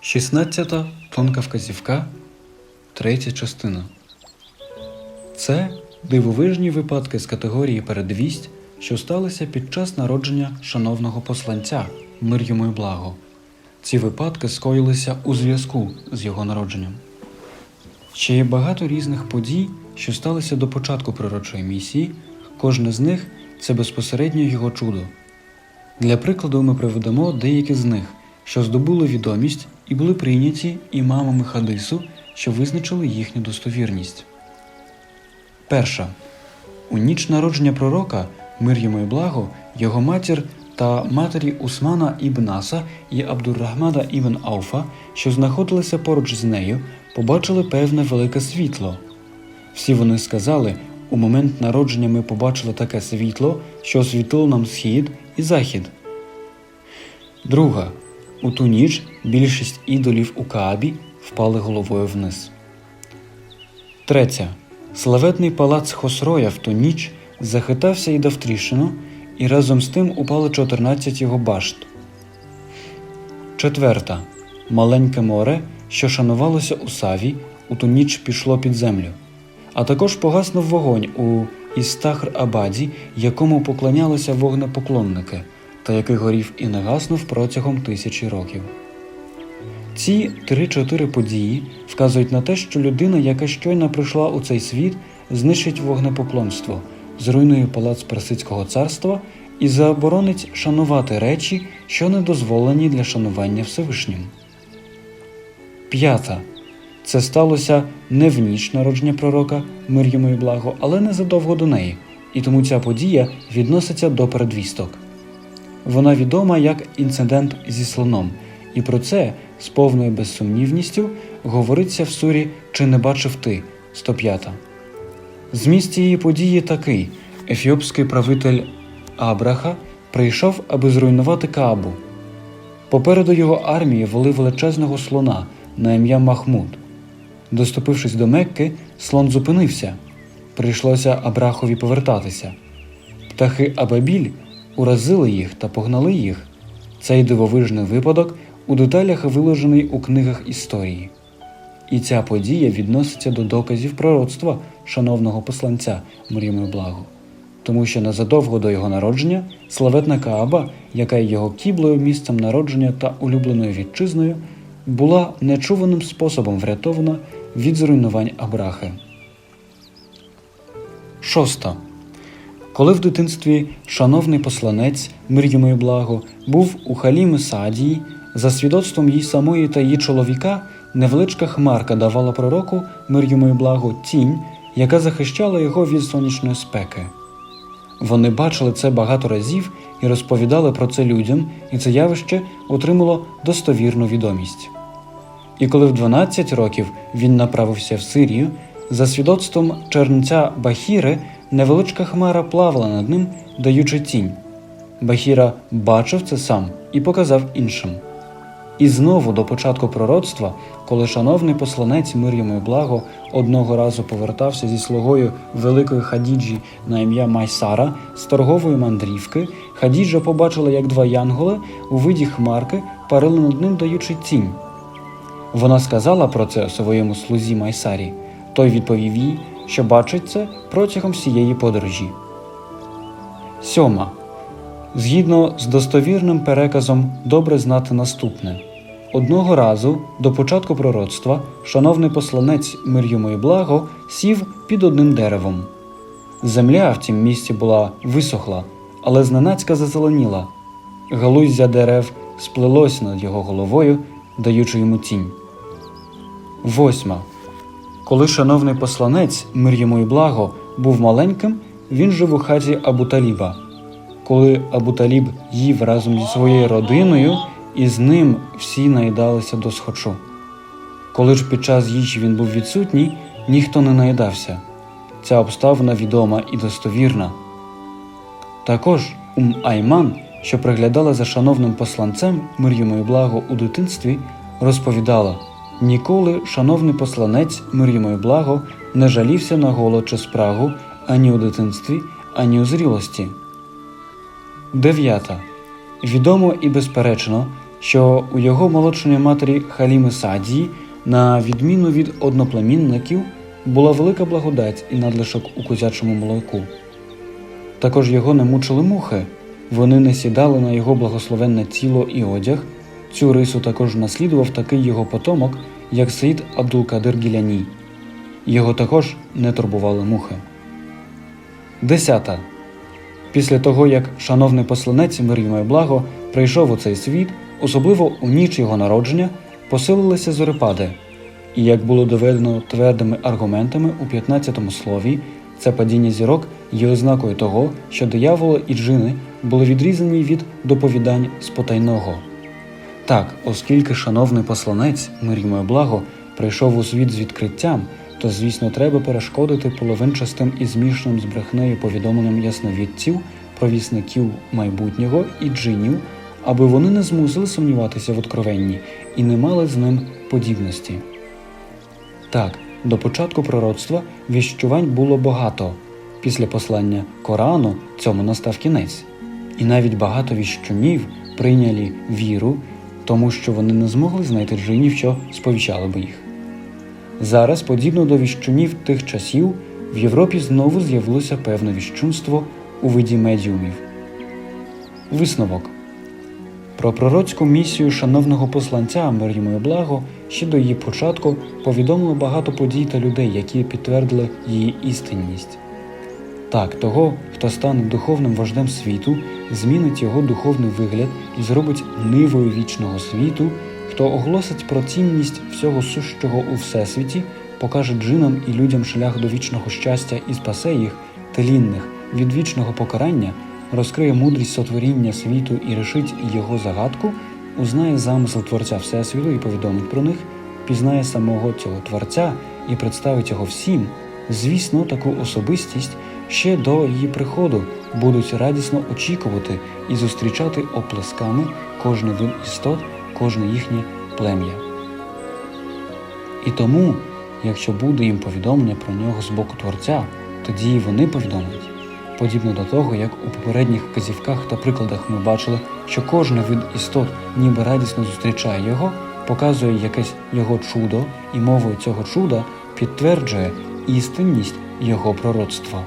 Шістнадцята тонка вказівка, третя частина. Це дивовижні випадки з категорії передвість, що сталися під час народження шановного посланця, мир йому й благо. Ці випадки скоїлися у зв'язку з його народженням. Ще є багато різних подій, що сталися до початку пророчої місії, кожне з них це безпосередньо його чудо. Для прикладу ми приведемо деякі з них, що здобули відомість і були прийняті імамами хадису, що визначили їхню достовірність. Перша. У ніч народження пророка, мир йому і благо, його матір та матері Усмана ібн Аса і Абдуррахмана ібн Ауфа, що знаходилися поруч з нею, побачили певне велике світло. Всі вони сказали, у момент народження ми побачили таке світло, що освітило нам схід і захід. Друга. У ту ніч більшість ідолів у Каабі впали головою вниз. Третя. Славетний палац Хосроя в ту ніч захитався і дав тріщину, і разом з тим упали 14 його башт. Четверта. Маленьке море, що шанувалося у Саві, у ту ніч пішло під землю. А також погаснув вогонь у Істахр Абаді, якому поклонялися вогнепоклонники, та який горів і не гаснув протягом тисячі років. Ці три-чотири події вказують на те, що людина, яка щойно прийшла у цей світ, знищить вогнепоклонство, зруйнує палац Персидського царства і заборонить шанувати речі, що не дозволені для шанування Всевишнім. П'ята. Це сталося не в ніч народження пророка, мир йому і благо, але незадовго до неї, і тому ця подія відноситься до передвісток. Вона відома як інцидент зі слоном, і про це з повною безсумнівністю говориться в сурі Чи не бачив ти 105. Зміст цієї події такий: ефіопський правитель Абраха прийшов, аби зруйнувати Каабу. Попереду його армії вели величезного слона на ім'я Махмуд. Доступившись до Мекки, слон зупинився. Прийшлося Абрахові повертатися. Птахи Абабіль уразили їх та погнали їх. Цей дивовижний випадок у деталях виложений у книгах історії. І ця подія відноситься до доказів пророцтва шановного посланця Мріми Благо, тому що незадовго до його народження славетна Кааба, яка є його кіблою, місцем народження та улюбленою вітчизною, була нечуваним способом врятована від зруйнувань Абрахи. Шоста. Коли в дитинстві шановний посланець, мир і благо, був у Халіми Садії, за свідоцтвом їй самої та її чоловіка, невеличка хмарка давала пророку, мир і благо, тінь, яка захищала його від сонячної спеки. Вони бачили це багато разів і розповідали про це людям, і це явище отримало достовірну відомість. І коли в 12 років він направився в Сирію, за свідоцтвом чернця Бахіри невеличка хмара плавала над ним, даючи тінь. Бахіра бачив це сам і показав іншим. І знову до початку пророцтва, коли шановний посланець мир йому і благо одного разу повертався зі слугою великої Хадіджі на ім'я Майсара з торгової мандрівки, Хадіджа побачила, як два янголи у виді хмарки парили над ним, даючи тінь. Вона сказала про це своєму слузі Майсарі. Той відповів їй, що бачить це протягом всієї подорожі. Сьома. Згідно з достовірним переказом, добре знати наступне. Одного разу, до початку пророцтва, шановний посланець мир йому і благо сів під одним деревом. Земля в тім місці була висохла, але зненацька зазеленіла. Галуздя дерев сплелось над його головою, даючи йому тінь. Восьма. Коли шановний посланець, мир йому і благо, був маленьким, він жив у хаті Абуталіба. Коли Абуталіб їв разом зі своєю родиною, і з ним всі наїдалися до схочу. Коли ж під час їжі він був відсутній, ніхто не наїдався. Ця обставина відома і достовірна. Також Ум Айман, що приглядала за шановним посланцем мир йому і благо у дитинстві, розповідала: ніколи шановний посланець мир йому і благо не жалівся на голод чи спрагу ані у дитинстві, ані у зрілості. Дев'ята. Відомо і безперечно, що у його молодшої матері Халіми Садії, на відміну від одноплемінників, була велика благодать і надлишок у козячому молоку. Також його не мучили мухи, вони не сідали на його благословенне тіло і одяг. Цю рису також наслідував такий його потомок, як Саїд Абдулкадир Гіляні. Його також не турбували мухи. Десята. Після того, як шановний посланець мир і благо прийшов у цей світ, особливо у ніч його народження, посилилися зорепади. І як було доведено твердими аргументами у 15 слові, це падіння зірок є ознакою того, що дияволи і джини були відрізані від доповідань з потайного. Так, оскільки шановний посланець, мир йому благо, прийшов у світ з відкриттям, то, звісно, треба перешкодити половинчастим і змішаним з брехнею повідомленням ясновідців, провісників майбутнього і джинів, аби вони не змусили сумніватися в откровенні і не мали з ним подібності. Так, до початку пророцтва віщувань було багато. Після послання Корану цьому настав кінець. І навіть багато віщунів прийняли віру, тому що вони не змогли знайти джинів, що сповіщали би їх. Зараз, подібно до віщунів тих часів, в Європі знову з'явилося певне віщунство у виді медіумів. Висновок про пророцьку місію шановного посланця і благо ще до її початку повідомило багато подій та людей, які підтвердили її істинність. Так, того, хто стане духовним вождем світу, змінить його духовний вигляд і зробить нивою вічного світу, хто оголосить про цінність всього сущого у всесвіті, покаже джинам і людям шлях до вічного щастя і спасе їх, тлінних, від вічного покарання, розкриє мудрість сотворіння світу і рішить його загадку, узнає замисел Творця Всесвіту і повідомить про них, пізнає самого цього Творця і представить його всім. Звісно, таку особистість ще до її приходу будуть радісно очікувати і зустрічати оплесками кожний вид істот, кожне їхнє плем'я. І тому, якщо буде їм повідомлення про нього з боку Творця, тоді і вони повідомлять. Подібно до того, як у попередніх вказівках та прикладах ми бачили, що кожен вид істот ніби радісно зустрічає його, показує якесь його чудо і мовою цього чуда підтверджує істинність його пророцтва.